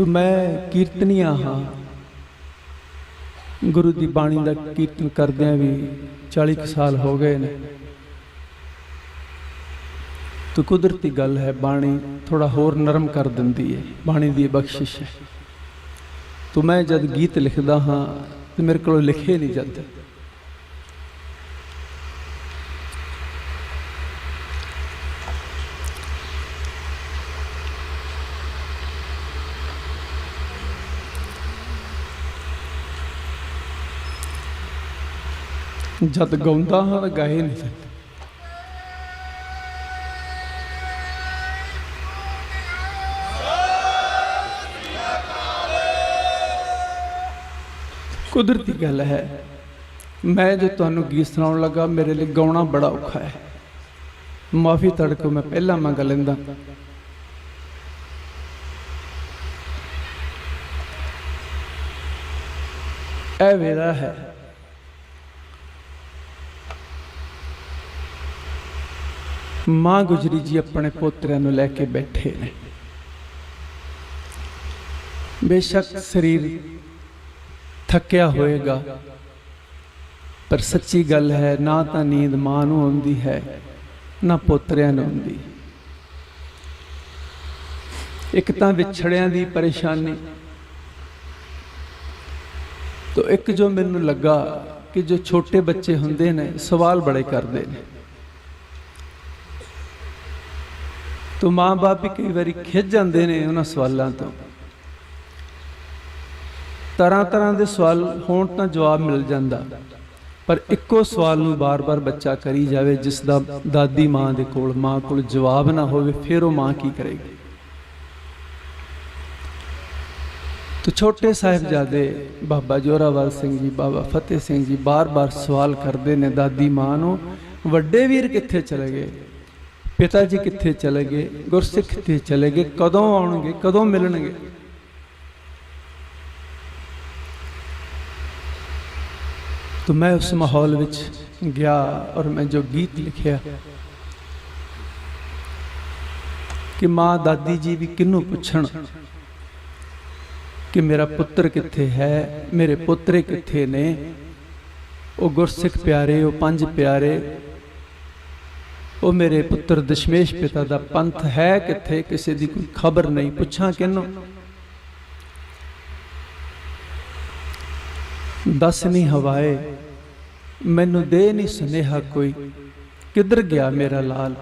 ਤੂੰ ਮੈਂ ਕੀਰਤਨੀਆ ਹਾਂ। ਗੁਰੂ ਦੀ ਬਾਣੀ ਦਾ ਕੀਰਤਨ ਕਰਦਿਆਂ ਵੀ 40 ਕੁ ਸਾਲ ਹੋ ਗਏ ਨੇ। ਤੋ ਕੁਦਰਤੀ ਗੱਲ ਹੈ, ਬਾਣੀ ਥੋੜਾ ਹੋਰ ਨਰਮ ਕਰ ਦਿੰਦੀ ਹੈ, ਬਾਣੀ ਦੀ ਬਖਸ਼ਿਸ਼ ਹੈ। ਤੋ ਮੈਂ ਜਦ ਗੀਤ ਲਿਖਦਾ ਹਾਂ, ਤੇ ਮੇਰੇ ਕੋਲੋਂ ਲਿਖੇ ਨਹੀਂ ਜਾਂਦੇ। ਜਦ ਗਾਉਂਦਾ ਹਾਂ ਤਾਂ ਗਾਏ ਨਹੀਂ। ਸਕਦਾ ਕੁਦਰਤੀ ਗੱਲ ਹੈ, ਮੈਂ ਜੋ ਤੁਹਾਨੂੰ ਗੀਤ ਸੁਣਾਉਣ ਲੱਗਾ, ਮੇਰੇ ਲਈ ਗਾਉਣਾ ਬੜਾ ਔਖਾ ਹੈ। ਮਾਫੀ ਤੜਕੋ ਮੈਂ ਪਹਿਲਾਂ ਮੰਗ ਲੈਂਦਾ। ਇਹ ਵੇਰਾ ਹੈ। ਮਾਂ ਗੁਜਰੀ ਜੀ ਆਪਣੇ ਪੋਤਰਿਆਂ ਨੂੰ ਲੈ ਕੇ ਬੈਠੇ ਨੇ। ਬੇਸ਼ੱਕ ਸਰੀਰ ਥੱਕਿਆ ਹੋਏਗਾ, ਪਰ ਸੱਚੀ ਗੱਲ ਹੈ, ਨਾ ਤਾਂ ਨੀਂਦ ਮਾਂ ਨੂੰ ਆਉਂਦੀ ਹੈ, ਨਾ ਪੋਤਰਿਆਂ ਨੂੰ ਆਉਂਦੀ। ਇੱਕ ਤਾਂ ਵਿਛੜਿਆਂ ਦੀ ਪਰੇਸ਼ਾਨੀ ਤੋਂ ਇੱਕ ਜੋ ਮੈਨੂੰ ਲੱਗਾ ਕਿ ਜੋ ਛੋਟੇ ਬੱਚੇ ਹੁੰਦੇ ਨੇ, ਸਵਾਲ ਬੜੇ ਕਰਦੇ ਨੇ। ਤੋ ਮਾਂ-ਬਾਪ ਵੀ ਕਈ ਵਾਰੀ ਖਿੱਚ ਜਾਂਦੇ ਨੇ ਉਹਨਾਂ ਸਵਾਲਾਂ ਤੋਂ। ਤਰ੍ਹਾਂ ਤਰ੍ਹਾਂ ਦੇ ਸਵਾਲ ਹੋਣ ਤਾਂ ਜਵਾਬ ਮਿਲ ਜਾਂਦਾ, ਪਰ ਇੱਕੋ ਸਵਾਲ ਨੂੰ ਬਾਰ-ਬਾਰ ਬੱਚਾ ਕਰੀ ਜਾਵੇ, ਜਿਸ ਦਾ ਦਾਦੀ ਮਾਂ ਦੇ ਕੋਲ, ਮਾਂ ਕੋਲ ਜਵਾਬ ਨਾ ਹੋਵੇ, ਫਿਰ ਉਹ ਮਾਂ ਕੀ ਕਰੇਗੀ? ਤੋ ਛੋਟੇ ਸਾਹਿਬਜ਼ਾਦੇ ਬਾਬਾ ਜੋਰਾਵਰ ਸਿੰਘ ਜੀ, ਬਾਬਾ ਫਤਿਹ ਸਿੰਘ ਜੀ ਬਾਰ-ਬਾਰ ਸਵਾਲ ਕਰਦੇ ਨੇ ਦਾਦੀ ਮਾਂ ਨੂੰ, ਵੱਡੇ ਵੀਰ ਕਿੱਥੇ ਚਲੇ ਗਏ? ਪਿਤਾ ਜੀ ਕਿੱਥੇ ਚਲੇ ਗਏ, ਗੁਰਸਿੱਖ ਤੇ ਚਲੇ ਗਏ, ਕਦੋਂ ਆਉਣਗੇ, ਕਦੋਂ ਮਿਲਣਗੇ? ਤਾਂ ਮੈਂ ਉਸ ਮਾਹੌਲ ਵਿੱਚ ਗਿਆ ਔਰ ਮੈਂ ਜੋ ਗੀਤ ਲਿਖਿਆ ਕਿ ਮਾਂ ਦਾਦੀ ਜੀ ਵੀ ਕਿੰਨੂੰ ਪੁੱਛਣ ਕਿ ਮੇਰਾ ਪੁੱਤਰ ਕਿੱਥੇ ਹੈ, ਮੇਰੇ ਪੁੱਤਰੇ ਕਿੱਥੇ ਨੇ? ਉਹ ਗੁਰਸਿੱਖ ਪਿਆਰੇ, ਉਹ ਪੰਜ ਪਿਆਰੇ ਉਹ ਮੇਰੇ ਪੁੱਤਰ ਦਸ਼ਮੇਸ਼ ਪਿਤਾ ਦਾ ਪੰਥ ਹੈ ਕਿੱਥੇ ਕਿਸੇ ਦੀ ਕੋਈ ਖਬਰ ਨਹੀਂ? ਪੁੱਛਾਂ ਕਿਹਨੂੰ? ਦਸ ਨਹੀਂ ਹਵਾਏ, ਮੈਨੂੰ ਦੇ ਨਹੀਂ ਸੁਨੇਹਾ ਕੋਈ। ਕਿੱਧਰ ਗਿਆ ਮੇਰਾ ਲਾਲ?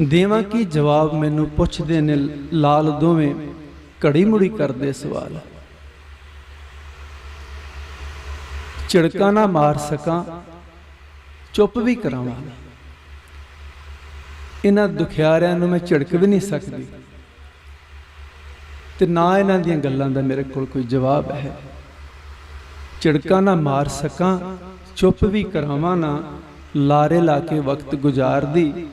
ਦੇਵਾਂ ਕੀ ਜਵਾਬ ਮੈਨੂੰ ਪੁੱਛਦੇ ਨੇ ਲਾਲ ਦੋਵੇਂ? ਘੜੀ ਮੁੜੀ ਕਰਦੇ ਸਵਾਲ। ਝਿੜਕਾ ਨਾ ਮਾਰ ਸਕਾਂ ਚੁੱਪ ਵੀ ਕਰਾਵਾਂ ਇਹਨਾਂ ਦੁਖਿਆਰਿਆਂ ਨੂੰ ਮੈਂ ਝਿੜਕ ਵੀ ਨਹੀਂ ਸਕਦੀ। ਤੇ ਨਾ ਇਹਨਾਂ ਦੀਆਂ ਗੱਲਾਂ ਦਾ ਮੇਰੇ ਕੋਲ ਕੋਈ ਜਵਾਬ ਹੈ। ਝਿੜਕਾ ਨਾ ਮਾਰ ਸਕਾਂ, ਚੁੱਪ ਵੀ ਕਰਾਵਾਂ ਨਾ, ਲਾਰੇ ਲਾ ਕੇ ਵਕਤ ਗੁਜ਼ਾਰਦੀ।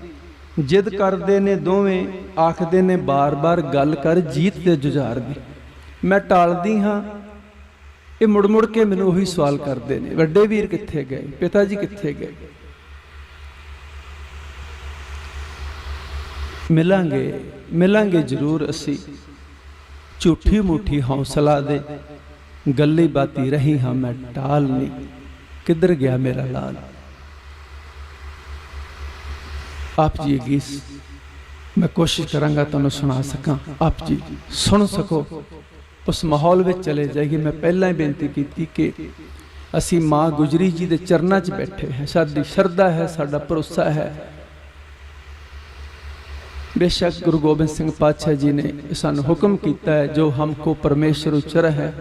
ਜਿੱਦ ਕਰਦੇ ਨੇ ਦੋਵੇਂ, ਆਖਦੇ ਨੇ ਬਾਰ-ਬਾਰ ਗੱਲ ਕਰ, ਜੀਤ ਤੇ ਜੁਝਾਰਦੀ। ਮੈਂ ਟਾਲਦੀ ਹਾਂ ਇਹ ਮੁੜ-ਮੁੜ ਕੇ ਮੈਨੂੰ ਉਹੀ ਸਵਾਲ ਕਰਦੇ ਨੇ, ਵੱਡੇ ਵੀਰ ਕਿੱਥੇ ਗਏ, ਪਿਤਾ ਜੀ ਕਿੱਥੇ ਗਏ? ਮਿਲਾਂਗੇ ਮਿਲਾਂਗੇ ਜ਼ਰੂਰ ਅਸੀਂ। ਝੂਠੀ ਮੂਠੀ ਹੌਸਲਾ ਦੇ, ਗੱਲੀ ਬਾਤੀ ਰਹੀ ਹਾਂ ਮੈਂ ਟਾਲ ਨਹੀਂ, ਕਿੱਧਰ ਗਿਆ ਮੇਰਾ ਲਾਲ? ਆਪ ਜੀ ਇਹ ਗੀਤ ਮੈਂ ਕੋਸ਼ਿਸ਼ ਕਰਾਂਗਾ ਤੁਹਾਨੂੰ ਸੁਣਾ ਸਕਾਂ। ਆਪ ਜੀ, ਸੁਣ ਸਕੋ। ਉਸ ਮਾਹੌਲ ਵਿੱਚ ਚਲੇ ਜਾਈਏ, ਮੈਂ ਪਹਿਲਾਂ ਹੀ ਬੇਨਤੀ ਕੀਤੀ ਕਿ ਅਸੀਂ ਮਾਂ ਗੁਜਰੀ ਜੀ ਦੇ ਚਰਨਾਂ 'ਚ ਬੈਠੇ ਹਾਂ। ਸਾਡੀ ਸ਼ਰਧਾ ਹੈ, ਸਾਡਾ ਭਰੋਸਾ ਹੈ। ਬੇਸ਼ੱਕ ਗੁਰੂ ਗੋਬਿੰਦ ਸਿੰਘ ਪਾਤਸ਼ਾਹ ਜੀ ਨੇ ਸਾਨੂੰ ਹੁਕਮ ਕੀਤਾ ਹੈ, ਜੋ ਹਮਕੋ ਪਰਮੇਸ਼ਰ ਉਚਰ ਹੈ,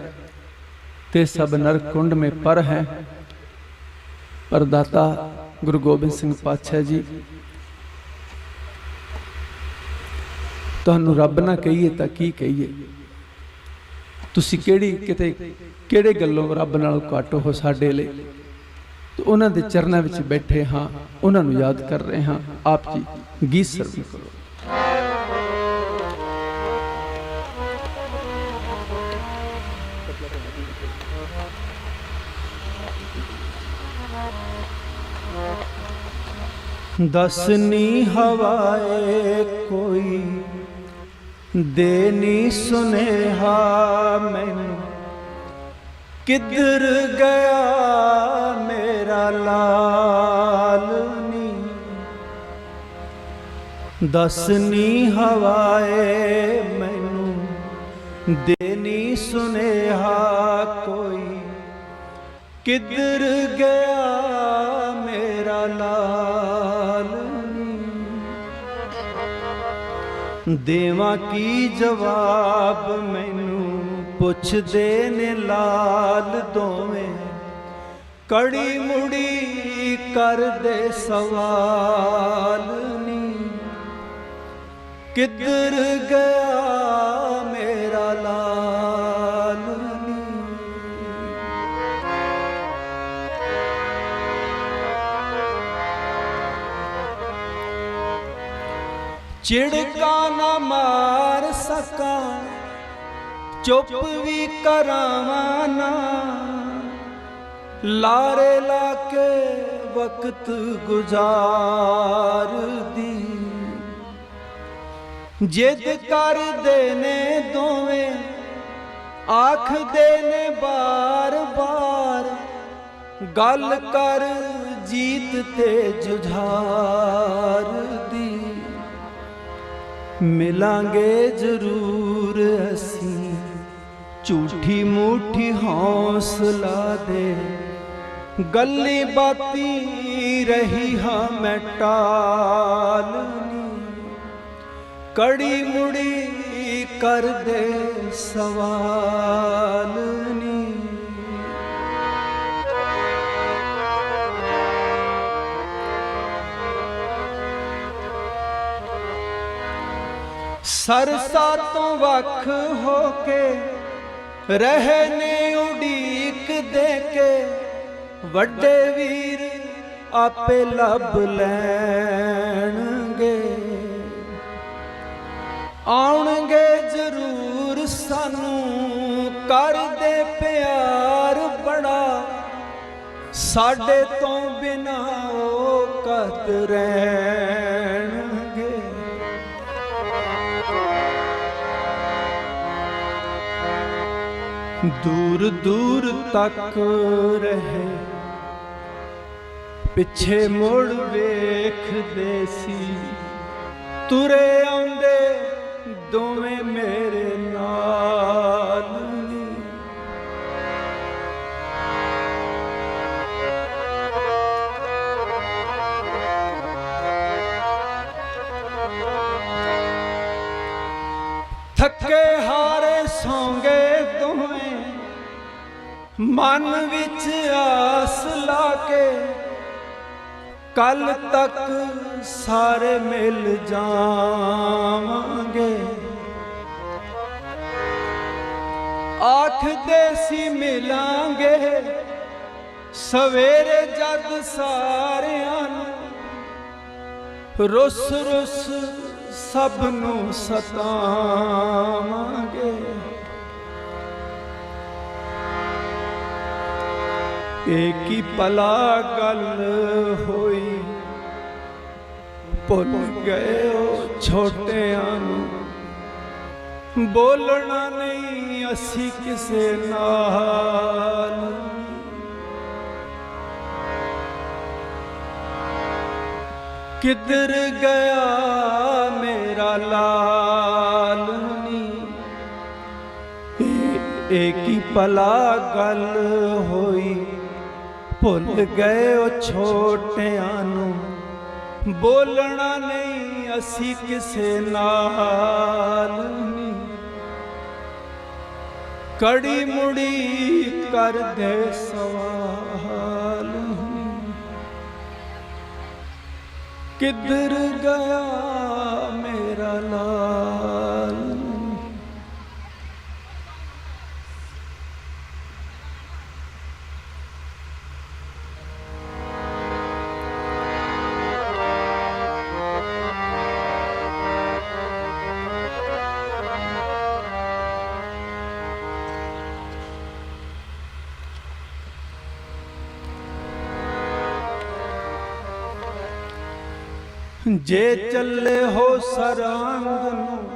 ਤੇ ਸਭ ਨਰ ਕੁੰਡ ਮੇ ਪਰ ਹੈ। ਪਰਦਾਤਾ ਗੁਰੂ ਗੋਬਿੰਦ ਸਿੰਘ ਪਾਤਸ਼ਾਹ ਜੀ, ਤੁਹਾਨੂੰ ਰੱਬ ਨਾ ਕਹੀਏ ਤਾਂ ਕੀ ਕਹੀਏ? ਤੁਸੀਂ ਕਿਹੜੀ ਕਿਤੇ ਕਿਹੜੇ ਗੱਲੋਂ ਰੱਬ ਨਾਲੋਂ ਘੱਟ ਹੋ ਸਾਡੇ ਲਈ? ਤੇ ਉਹਨਾਂ ਦੇ ਚਰਨਾਂ ਵਿੱਚ ਬੈਠੇ ਹਾਂ, ਉਹਨਾਂ ਨੂੰ ਯਾਦ ਕਰ ਰਹੇ ਹਾਂ। ਆਪ ਜੀ ਗੀਤ ਸਰਵਣ ਕਰੋ। ਦਸਨੀ ਹਵਾਏ ਕੋਈ ਦੇਨੀ ਸੁਨੇਹਾ ਮੈਨੂੰ। ਕਿੱਧਰ ਗਿਆ ਮੇਰਾ ਲਾਲ ਨੀ ਦਸਨੀ ਹਵਾਏ ਮੈਨੂੰ, ਦੇਨੀ ਸੁਨੇਹਾ ਕੋਈ। ਕਿੱਧਰ ਗਿਆ ਮੇਰਾ ਲਾਲ ਦੇਵਾਂ ਕੀ ਜਵਾਬ ਮੈਨੂੰ? ਪੁੱਛਦੇ ਨੇ ਲਾਲ ਦੋਵੇਂ। ਕੜੀ ਮੁੜੀ ਕਰਦੇ ਸਵਾਲ ਨੀ। ਕਿੱਧਰ ਗਿਆ ਚਿੜਕਾ ਨਾ ਮਾਰ ਸਕਾ, ਚੁੱਪ ਵੀ ਕਰਾਵਾਂ ਨਾ। ਲਾਰੇ ਲਾ ਕੇ ਵਕਤ ਗੁਜ਼ਾਰਦੀ। ਜਿੱਦ ਕਰਦੇ ਨੇ ਦੋਵੇਂ, ਆਖਦੇ ਨੇ ਬਾਰ-ਬਾਰ, ਗੱਲ ਕਰ ਜੀਤ ਤੇ ਜੁਝਾਰ। ਮਿਲਾਂਗੇ ਜ਼ਰੂਰ ਅਸੀਂ। ਝੂਠੀ ਮੂਠੀ ਹੌਸਲਾ ਦੇ। ਗੱਲੀ ਬਾਤੀ ਰਹੀ ਹਾਂ ਮੈਂ ਟਾਲਨੀ। ਕੜੀ ਮੁੜੀ ਕਰ ਦੇ ਸਵਾਲ। ਸਰਸਾ ਤੋਂ ਵੱਖ ਹੋ ਕੇ ਰਹੇ ਉਡੀਕ ਦੇ ਕੇ, ਵੱਡੇ ਵੀਰ ਆਪੇ ਲੱਭ ਲੈਣਗੇ। ਆਉਣਗੇ ਜ਼ਰੂਰ ਸਾਨੂੰ ਕਰਦੇ ਪਿਆਰ ਬੜਾ, ਸਾਡੇ ਤੋਂ ਬਿਨਾ ਉਹ ਕਦ ਰਹਿਣਗੇ ਦੂਰ ਦੂਰ ਤੱਕ ਰਹੇ। ਪਿੱਛੇ ਮੁੜ ਵੇਖਦੇ ਸੀ। ਤੁਰੇ ਆਉਂਦੇ ਦੋਵੇਂ ਮੇਰੇ ਨਾਲ। ਮਨ ਵਿੱਚ ਆਸ ਲਾ ਕੇ ਕੱਲ ਤੱਕ ਸਾਰੇ ਮਿਲ ਜਾਵਾਂਗੇ। ਆਖਦੇ ਸੀ ਮਿਲਾਂਗੇ, ਸਵੇਰੇ ਜਦ ਸਾਰਿਆਂ ਨੂੰ ਰੁੱਸ ਰੁੱਸ ਸਭ ਨੂੰ ਸਤਾਵਾਂਗੇ। ਏਕ ਹੀ ਪਲਾ ਗੱਲ ਹੋਈ। ਭੁੱਲ ਗਏ ਉਹ ਛੋਟਿਆਂ ਨੂੰ। ਬੋਲਣਾ ਨਹੀਂ ਅਸੀਂ ਕਿਸੇ ਨਾਲ। ਕਿੱਧਰ ਗਿਆ ਮੇਰਾ ਲਾਲ ਨੀ? ਇਹ ਏਕ ਹੀ ਗੱਲ ਹੋਈ। ਭੁੱਲ ਗਏ ਉਹ ਛੋਟਿਆਂ ਨੂੰ। ਬੋਲਣਾ ਨਹੀਂ ਅਸੀਂ ਕਿਸੇ ਨਾਲ ਕੜੀ ਮੁੜੀ ਕਰਦੇ ਸਵਾਲ ਨੀ। ਕਿੱਧਰ ਗਿਆ ਮੇਰਾ ਲਾਲ ਜੇ ਚੱਲੇ ਹੋ ਸਰੰਗ ਨੂੰ